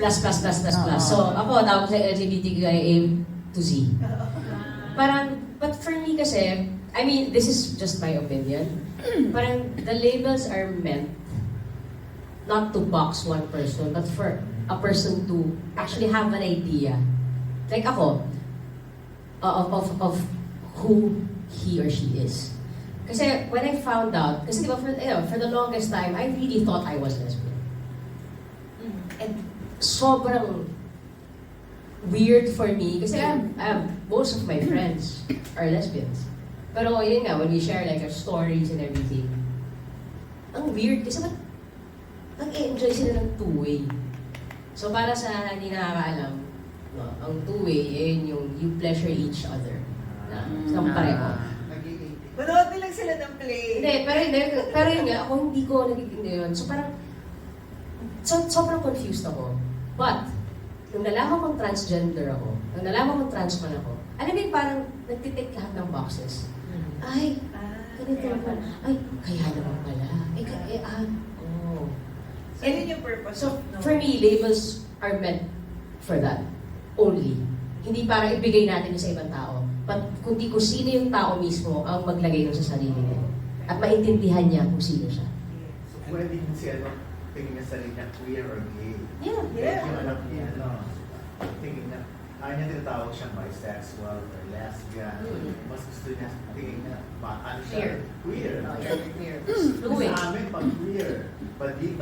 plus, plus, plus, plus, plus. Oo. So, ako, tawag ko sa LGBTQIA to Z. Parang, but for me kasi, I mean, this is just my opinion. Parang, the labels are meant not to box one person, but for a person to actually have an idea. Like ako, uh, of, of, of who he or she is. Kasi when I found out, kasi di ba, for, you know, for the longest time, I really thought I was lesbian. And sobrang weird for me kasi um, most of my friends are lesbians. Pero yun nga, when we share like our stories and everything, ang weird kasi ba't nag-enjoy sila ng two-way. So para sa hindi nakakaalam, no, ang two-way, yun yung you pleasure each other. Na, sa pareho. Nag-i-80. Manood nilang sila ng play. Hindi, pero hindi, pero yun nga, ako hindi ko nagiging yun. So parang, so, sobrang confused ako. But, nung nalaman kong transgender ako, nung nalaman kong trans man ako, alam mo yung parang nagtitake lahat ng boxes. Ay, Ah, ganito kaya naman. Ay, kaya naman pala. Eh, ka- eh, ah, oh. So, yun yung purpose. So, no? for me, labels are meant for that. Only. Hindi para ibigay natin sa ibang tao. But kundi kung sino yung tao mismo ang maglagay nun sa sarili niya. At maintindihan niya kung sino siya. So, pwede din si ano, tingin niya sarili niya queer or gay. Yeah. Yeah. Yung anak niya, ano, tingin niya, ayaw niya tinatawag siyang bisexual or lesbian. Mm. Mas gusto niya, tingin niya, ba, ano Queer. siya? Queer. Oh, yeah, queer. Sa Fluid. amin, pag queer, pag